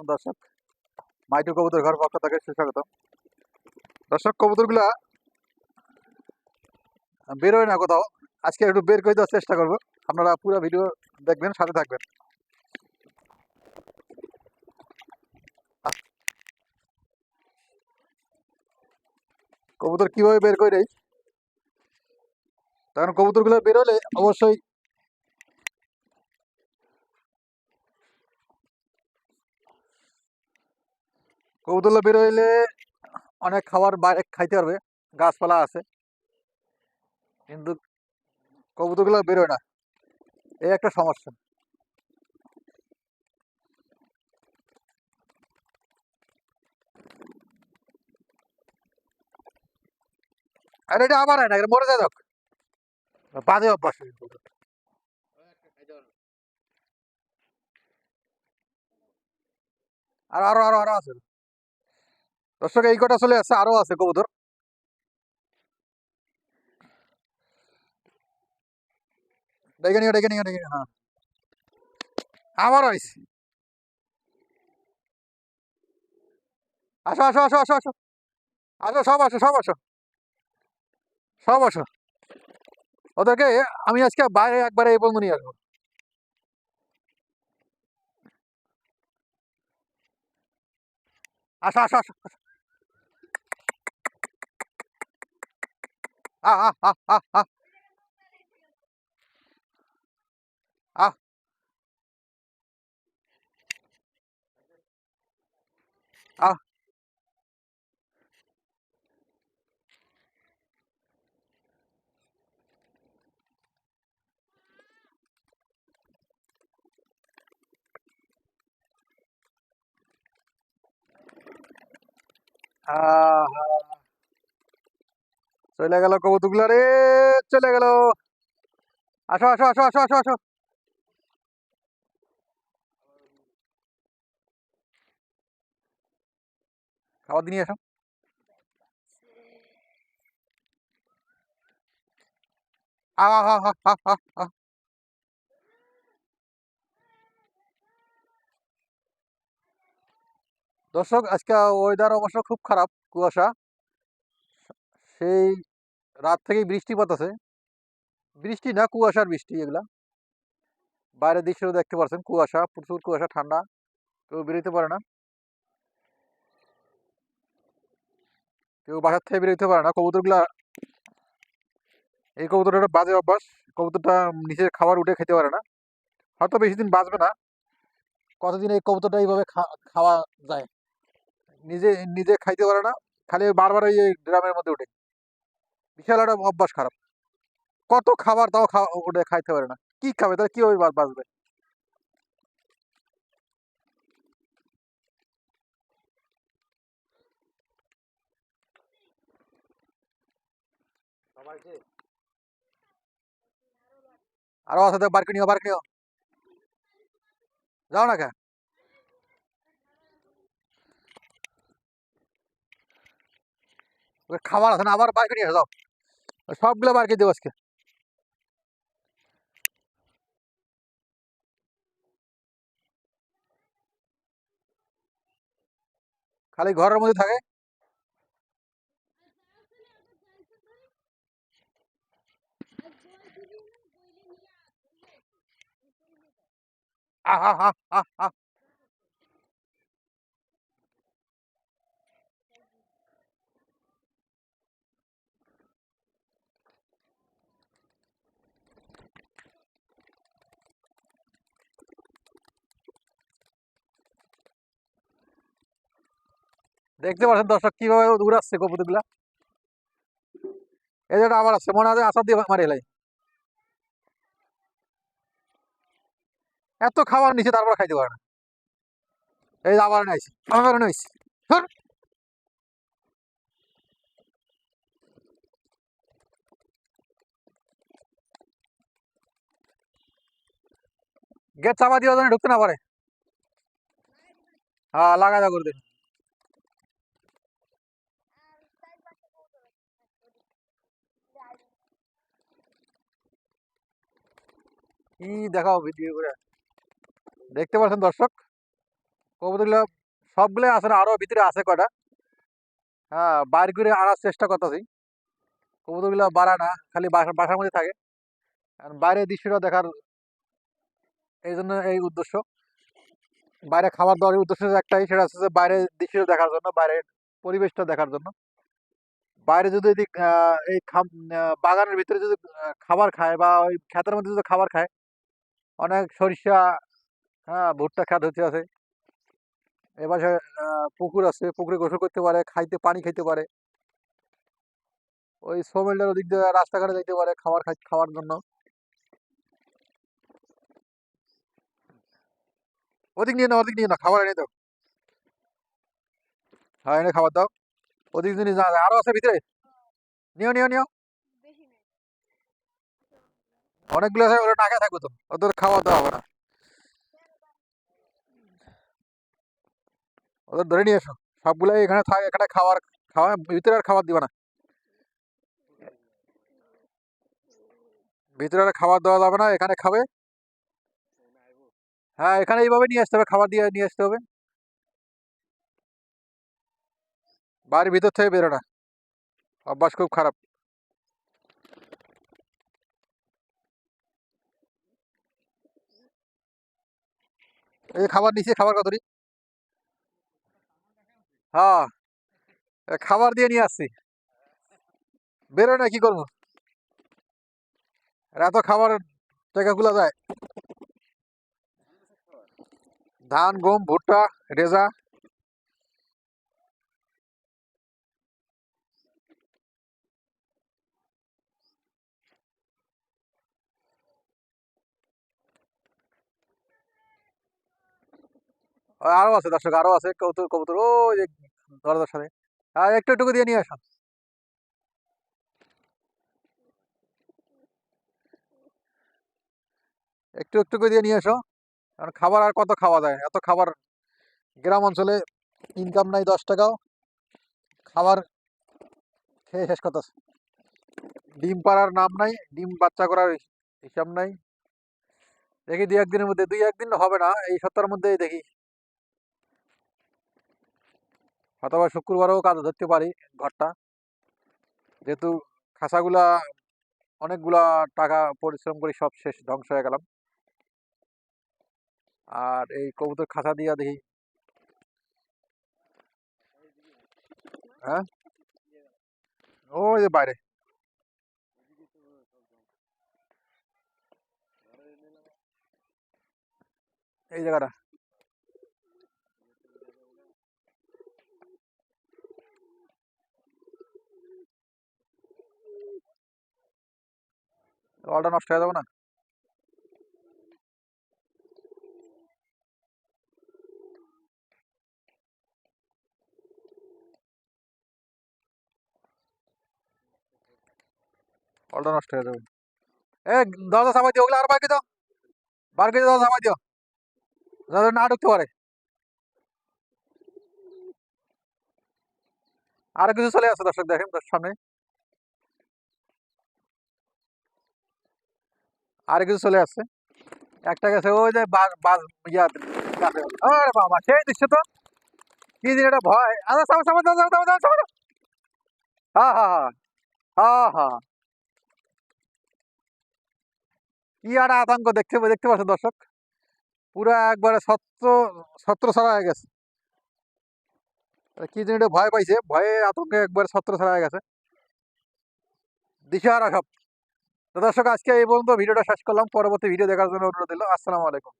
আলাইকুম দর্শক। মাইটু কবুতর ঘর পক্ষ থেকে সুস্বাগত দর্শক, কবুতরগুলা বেরোয় না কোথাও। আজকে একটু বের করে দেওয়ার চেষ্টা করব। আপনারা পুরো ভিডিও দেখবেন, সাথে থাকবেন। কবুতর কীভাবে বের করে দেয় তখন কবুতরগুলো বেরোলে অবশ্যই কবুতরগুলো বেরোইলে অনেক খাবার বাইরে খাইতে পারবে, গাছপালা আছে। কিন্তু কবুতরগুলো বেরোয় না। এই একটা সমস্যা। আরে এটা আবার না মরে যায় দেখ বাজে অভ্যাস। আর আরও আরও আরও আছে। দর্শক, এই কটা চলে আছে আরও আছে কবুতর। হ্যাঁ। আবার আসো আসো আসো আসো আসো। আসো, সব আসো সব আসো। সব আসো। ওদেরকে আমি আজকে বাইরে একবারে এই পর্যন্ত নিয়ে আসব। আসো আসো আসো। 啊啊啊啊啊。啊。啊。啊 চলে গেল কবুতরগুলো রে, চলে গেল। আসো আসো আসো আসো আসো আসো। খাবার দিয়ে নিয়ে আসো। হা হা হা হা হা দর্শক, আজকে ওয়েদার অবশ্য খুব খারাপ কুয়াশা। সেই রাত থেকেই বৃষ্টিপাত আছে। বৃষ্টি না, কুয়াশার বৃষ্টি এগুলা। বাইরের দৃশ্য দেখতে পাচ্ছেন কুয়াশা, প্রচুর কুয়াশা, ঠান্ডা। কেউ বেরোতে পারে না। কেউ বাসার থেকে বেরোতে পারে না। কবুতরগুলা, এই কবুতরটা বাজে অভ্যাস। কবুতরটা নিচের খাবার উঠে খেতে পারে না। হয়তো বেশি দিন বাঁচবে না। কতদিন এই কবুতরটা এইভাবে খাওয়া যায়? নিজে নিজে খাইতে পারে না। খালি বারবার ওই ড্রামের মধ্যে উঠে। বিশাল একটা অভ্যাস খারাপ। কত খাবার তাও খাওয়া ওটা খাইতে পারে না। কি খাবে? তাহলে কীভাবে বাঁচবে? আরও আছে বারকে নিও বারকে নিও। যাও না কে খাবার আছে না আবার বারকে নিয়ে যাও। সবগুলো বারকে দেবো আজকে। খালি ঘরের মধ্যে থাকে। আহা হা হা হা। দেখতে পাচ্ছেন দর্শক কীভাবে উড়াচ্ছে কবুতরগুলা? এই যেটা আবার আছে মনে হয় আসার দিয়ে মারি এলাই। এত খাবার নিচে তারপর খাইতে পারে না। এই আবার নাইছি আবার নাইছি। গেট চাপা দিয়ে ঢুকতে না পারে। হ্যাঁ লাগা যা করে দিন। কি দেখাও ভিডিও করে? দেখতে পাচ্ছেন দর্শক? কবুতরগুলো সবগুলো আছে না, আরও ভিতরে আছে কটা হ্যাঁ বাইরে করে আনার চেষ্টা করতেছি। কবুতরগুলো বাড়ায় না, খালি বাসা বাসার মধ্যে থাকে। বাইরের দৃশ্যটা দেখার এই জন্য এই উদ্দেশ্য। বাইরে খাবার দাওয়ার উদ্দেশ্য একটাই, সেটা হচ্ছে যে বাইরের দৃশ্যটা দেখার জন্য, বাইরের পরিবেশটা দেখার জন্য। বাইরে যদি এই বাগানের ভিতরে যদি খাবার খায় বা ওই ক্ষেতের মধ্যে যদি খাবার খায় অনেক সরিষা হ্যাঁ ভুট্টা খেত হচ্ছে আছে। এবার পুকুর আছে, পুকুরে গোসল করতে পারে, খাইতে, পানি খাইতে পারে। ওই সোমেলটার ওদিক দিয়ে, রাস্তাঘাটে যাইতে পারে খাবার খাই, খাওয়ার জন্য। ওদিক নিয়ে না ওদিক নিয়ে না খাবার এনে দাও। হ্যাঁ এনে খাবার দাও। ওদিক যাওয়া যায়। আরও আছে ভিতরে। নিও নিও নিও। অনেকগুলো আছে ওরা খেয়ে থাকবে তো, ওদের খাওয়া দাওয়া হবে না। ওদের ধরে নিয়ে এসো, সবগুলাই এখানে থাক, এখানে খাবার খাওয়া, ভিতরে আর খাবার দিবে না। ভিতরে আর খাবার দেওয়া যাবে না, এখানে খাবে। হ্যাঁ এখানে এইভাবে নিয়ে আসতে হবে, খাবার দিয়ে নিয়ে আসতে হবে। বাড়ির ভিতর থেকে বেরো না অভ্যাস খুব খারাপ। এই খাবার নিছে, খাবার কতরি হ্যাঁ খাবার দিয়ে নিয়ে আসছি। বেরোয় না, কি করব? এত খাবার টাকাগুলো যায়। ধান, গম, ভুট্টা, রেজা। আর আছে দর্শক, আরও আছে। কবুতর কবুতর ও যে দরজার সাথে একটু একটু দিয়ে নিয়ে আসো একটু একটু করে দিয়ে নিয়ে এসো। কারণ খাবার আর কত খাওয়া যায়? এত খাবার গ্রাম অঞ্চলে ইনকাম নাই দশ টাকাও। খাবার খেয়ে শেষ কথা। ডিম পাড়ার নাম নাই, ডিম বাচ্চা করার হিসাব নাই। দেখি দুই একদিনের মধ্যে দুই একদিন হবে না, এই সপ্তাহের মধ্যেই দেখি। হয়তো বা শুক্রবারেও কাজ ধরতে পারি ঘরটা। যেহেতু খাসাগুলা অনেকগুলা টাকা পরিশ্রম করে সব শেষ ধ্বংস হয়ে গেলাম। আর এই কবুতর খাঁচা দিয়া দেখি। হ্যাঁ? যে বাইরে। এই জায়গাটা। ওয়ালটা নষ্ট হয়ে যাবে না? ওয়ালটা নষ্ট হয়ে যাবে। এ, দরজা সামাই দিও ওগুলো আর বার করে দাও বার দরজা সামাই দিও। যাতে না ঢুকতে পারে। আরও কিছু চলে আসছে দর্শক, দেখেন সামনে। আর কিছু চলে আসছে। একটা গেছে, ওই যে বাস বাবা, সেই দৃশ্য তো। কি দিন এটা ভয়। আচ্ছা সামনে সামনে সামনে হ্যাঁ হ্যাঁ হ্যাঁ হ্যাঁ কি আর আতঙ্ক দেখতে দেখতে পাচ্ছেন দর্শক? পুরো একবারে ছত্র ছত্র ছড়া হয়ে গেছে। কি এটা ভয় পাইছে। ভয়ে আতঙ্কে একবারে ছত্র ছড়া হয়ে গেছে। দিশাহারা সব। তো দর্শক, আজকে এই পর্যন্ত ভিডিওটা শেষ করলাম। পরবর্তী ভিডিও দেখার জন্য অনুরোধ দিল আসসালামু আলাইকুম।